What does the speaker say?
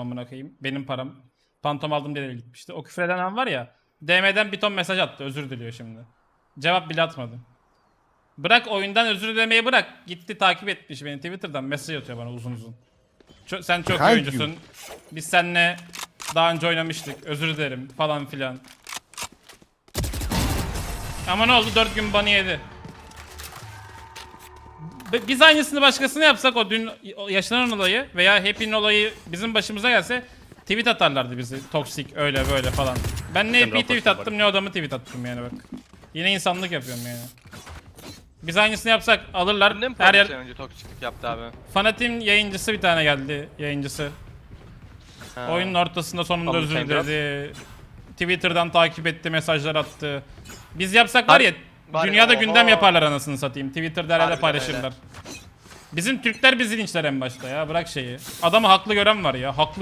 attım amına koyayım. Benim param. Pantom aldım diye gitmişti. O küfür eden an var ya. DM'den bir ton mesaj attı. Özür diliyor şimdi. Cevap bile atmadı. Bırak oyundan özür dilemeyi bırak. Gitti takip etmiş beni Twitter'dan mesaj atıyor bana uzun uzun. Ço- sen çok Thank oyuncusun. Biz seninle daha önce oynamıştık. Özür dilerim falan filan. Ama ne oldu? 4 gün banı yedi. Bi- Biz aynısını başkasına yapsak o dün yaşanan olayı veya Happy'nin olayı bizim başımıza gelse tweet atarlardı bizi. Toksik öyle böyle falan. Ben ne Happy'yi tweet attım ne adamı tweet attım yani bak. Yine insanlık yapıyorum yani. Biz aynısını yapsak alırlar. Ne mi Her yer önce toksiklik yaptı abi? Fanatim yayıncısı bir tane geldi yayıncısı. Ha. Oyunun ortasında sonunda Alın özür sen diledi. Twitter'dan takip etti, mesajlar attı. Biz yapsak var ya, ya, dünyada oho. gündem yaparlar anasını satayım. Twitter'da herhalde Harbiden paylaşırlar. Bizim Türkler bizi linçler en başta ya, bırak şeyi. Adamı haklı gören var ya, haklı